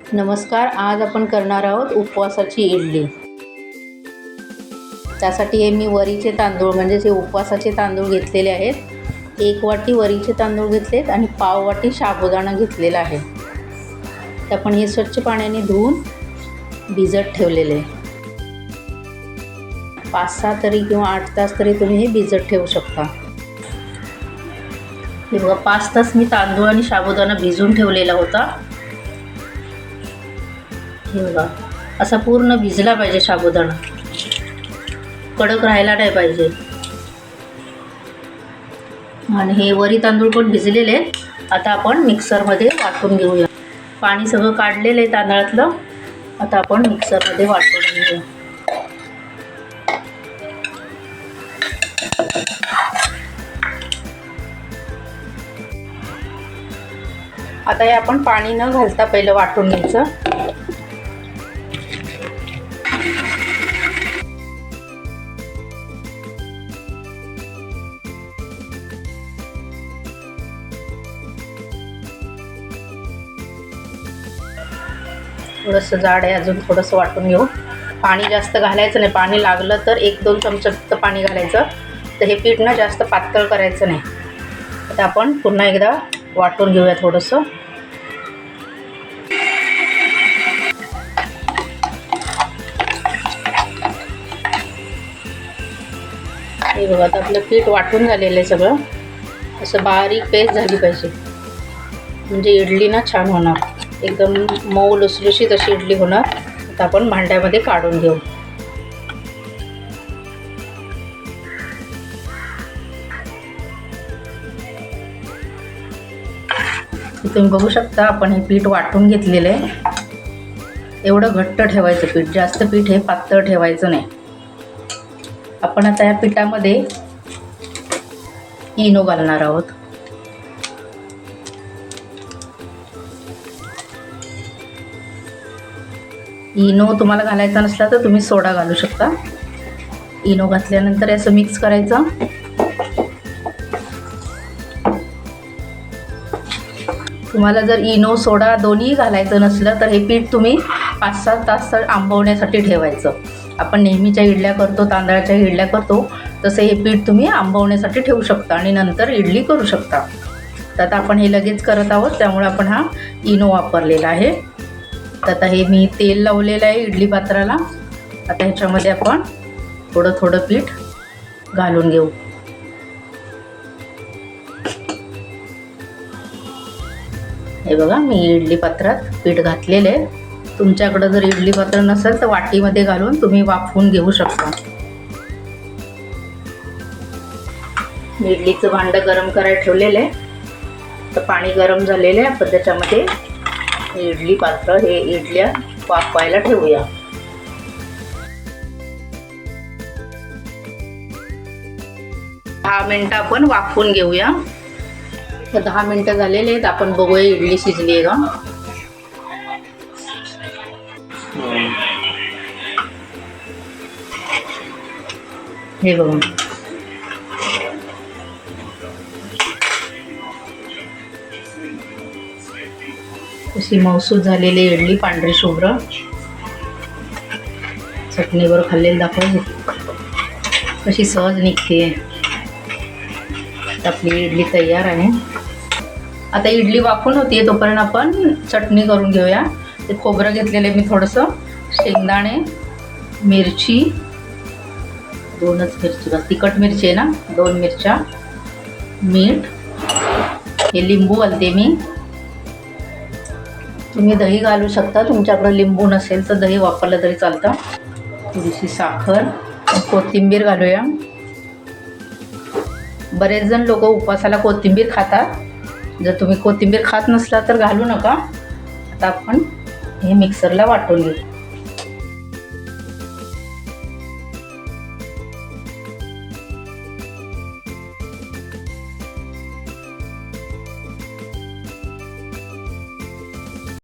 नमस्कार आज आपण करणार आहोत उपवासाची इडली. त्यासाठी हे मी वरीचे तांदूळ म्हणजेच हे उपवासाचे तांदूळ घेतलेले आहेत. एक वाटी वरीचे तांदूळ घेतलेत आणि पाव वाटी साबुदाणा घेतलेला आहे. तर आपण हे स्वच्छ पाण्याने धुवून भिजत ठेवलेले. आहे पाच सहा तरी किंवा आठ तास तरी तुम्ही हे भिजत ठेवू शकता. हे बघा पाच तास मी तांदूळ आणि साबुदाणा भिजून ठेवलेला होता. हे बघा असा पूर्ण भिजला पाहिजे साबुदाणा. कडक राहायला नाही पाहिजे. आणि हे वरी तांदूळ पण भिजलेले आता आपण मिक्सरमध्ये वाटून घेऊया. पाणी सगळं काढलेलं आहे तांदळातलं. आता आपण मिक्सरमध्ये वाटून घेऊया. आता हे आपण पाणी न घालता पहिलं वाटून घ्यायचं. थोडंसं जाड आहे अजून थोडंसं वाटून घेऊ. पाणी जास्त घालायचं नाही. पाणी लागलं तर एक दोन चमचे फक्त पाणी घालायचं. तर हे पीठ ना जास्त पातळ करायचं नाही. आता आपण पुन्हा एकदा वाटून घेऊया थोडंसं. बघा आता आपलं पीठ वाटून झालेलं आहे सगळं. असं बारीक पेस्ट झाली पाहिजे. म्हणजे इडली ना छान होणार. एकदम मऊ लुसलुशीत अशी इडली होणार. आता आपण भांड्यामध्ये काढून घेऊ. तुम्ही बघू शकता आपण हे पीठ वाटून घेतलेलं आहे. एवढं घट्ट ठेवायचं पीठ. जास्त पीठ हे पातळ ठेवायचं नाही. आपण आता या पिठामध्ये इनो घालणार आहोत. इनो तुम्हाला घालायचा नसला तर तुम्ही सोडा घालू शकता. इनो घातल्यानंतर असं मिक्स करायचं. तुम्हाला जर इनो सोडा दोन्ही घालायचं नसलं तर हे पीठ तुम्ही पाच सात तास आंबवण्यासाठी ठेवायचं. आपण नेहमीच्या इडल्या करतो तांदळाच्या इडल्या करतो तसं हे पीठ तुम्ही आंबवण्यासाठी ठेवू शकता आणि नंतर इडली करू शकता. तर आता आपण हे लगेच करत आहोत त्यामुळे आपण हा इनो वापरलेला आहे. तर आता हे मी तेल लावलेलं आहे इडली पात्राला. आता ह्याच्यामध्ये आपण थोडं थोडं पीठ घालून घेऊ. हे बघा मी इडली पात्रात पीठ घातलेलं आहे. तुमच्याकडं जर इडली पात्र नसेल तर वाटीमध्ये घालून तुम्ही वाफवून घेऊ शकता. इडलीचं भांडं गरम करायला ठेवलेलं आहे. तर पाणी गरम झालेलं आहे. आपण त्याच्यामध्ये इडली पात्र हे इडल्या वाफवायला ठेवूया. दहा मिनटं आपण वाफवून घेऊया. तर दहा मिनटं झालेले आहेत. आपण बघूया इडली शिजली आहे का. हे बघा. अशी मौसूद झालेली इडली पांढरी शुभ्र. चटणीवर खाल्लेली दाखवायची कशी सहज निघते. आपली इडली तयार आहे. आता इडली वाफून होती तोपर्यंत आपण चटणी करून घेऊया. ते खोबरं घेतलेले मी थोडंसं शेंगदाणे मिरची दोनच मिरची बस तिखट मिरची आहे ना? दोन मिरच्या. मीठ. हे लिंबू घालते मी. तुम्ही दही घालू शकता. तुमच्याकडं लिंबू नसेल तर दही वापरलं तरी चालतं. थोडीशी साखर. कोथिंबीर घालूया. बरेच जण लोक उपवासाला कोथिंबीर खातात. जर तुम्ही कोथिंबीर खात नसला तर घालू नका. आता आपण हे मिक्सरला वाटून घेऊ.